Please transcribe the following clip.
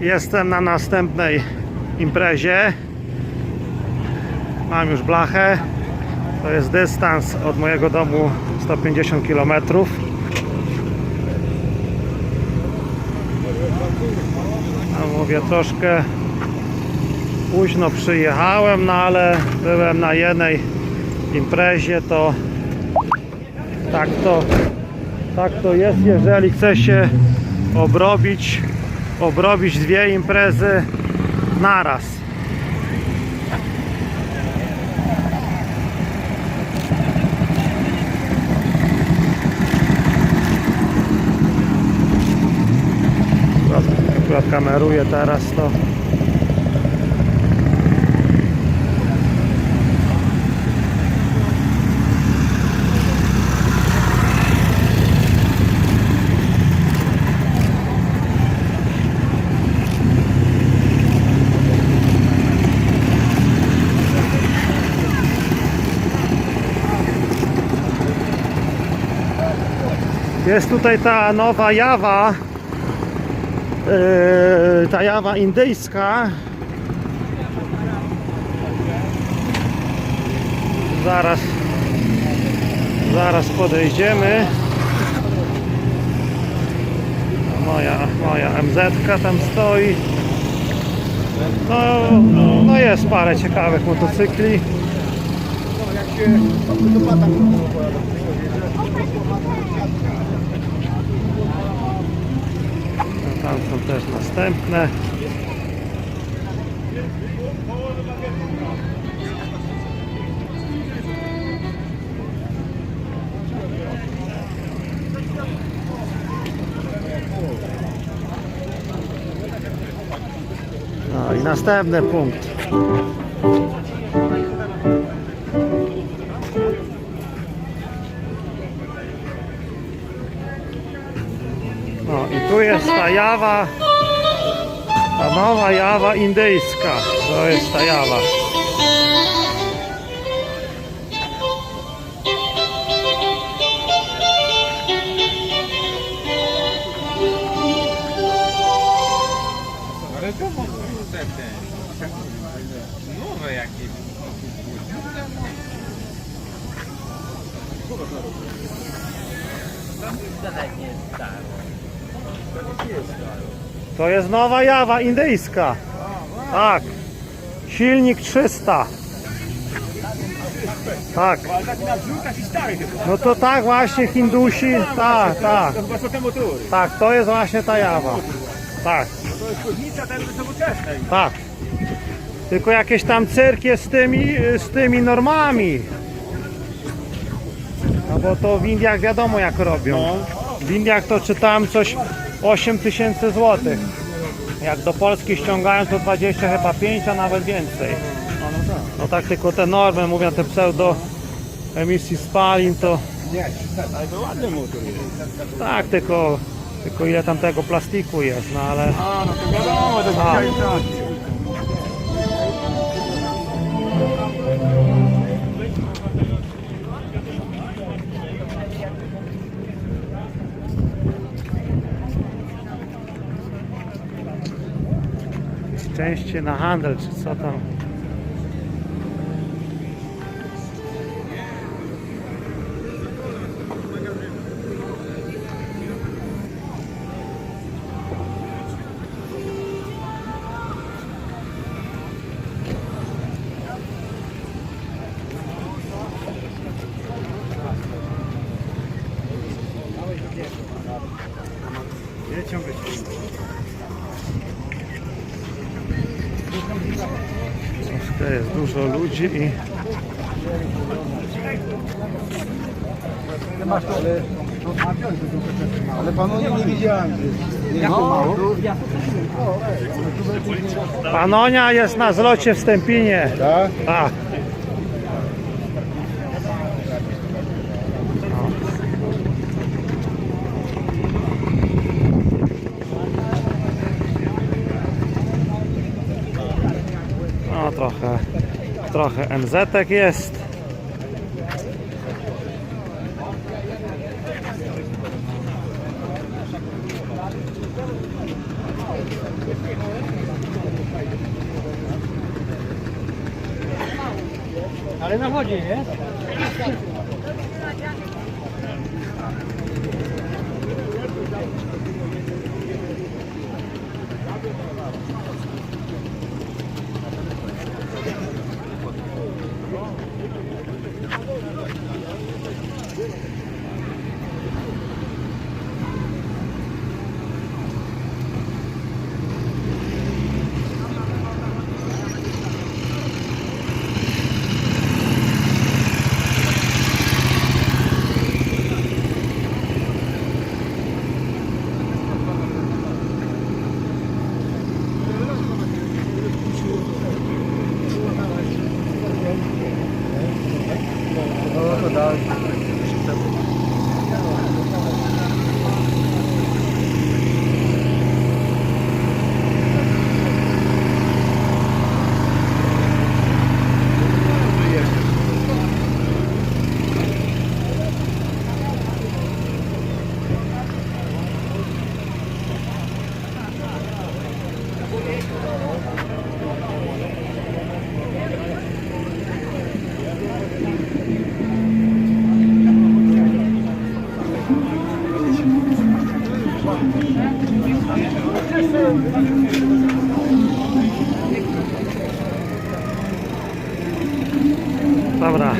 Jestem na następnej imprezie. Mam już blachę. To jest dystans od mojego domu 150 km. A mówię troszkę późno przyjechałem, no ale byłem na jednej imprezie, to tak to tak to jest, jeżeli chce się obrobić obrobić dwie imprezy naraz. Akurat, akurat kameruję teraz to. Jest tutaj ta nowa jawa, yy, ta jawa indyjska. Zaraz, zaraz podejdziemy. Moja, moja MZ tam stoi. No, no jest parę ciekawych motocykli. Jak się dopada No, Tam są też następne. No i następny punkt. Ta jawa, ta jawa indyjska. To jest ta jawa. Ale to mogą te, te nowe jakieś. To jest nowa jawa indyjska. Tak. Silnik 300. Tak. No to tak właśnie Hindusi. Tak, tak. Tak, to jest właśnie ta jawa. Tak, To jest tak. Tylko jakieś tam cyrk jest z tymi, z tymi normami. No bo to w Indiach wiadomo jak robią. W Indiach to czytałem coś 8 tysięcy złotych. Jak do Polski ściągają to 20 chyba 5, a nawet więcej. No tak tylko te normy, mówią te pseudo emisji spalin to Nie, ale to ładny motor jest. tak tylko, tylko ile tam tego plastiku jest, no ale A, no to wiadomo, to A. części na handel czy co tam. Troszkę jest dużo ludzi i Ale, ale panu nie, widziałem. Mało? Panonia jest na zlocie w Stępinie. Tak? Tak. Trochę, trochę MZ jest. Ale na wodzie jest? No Dobra.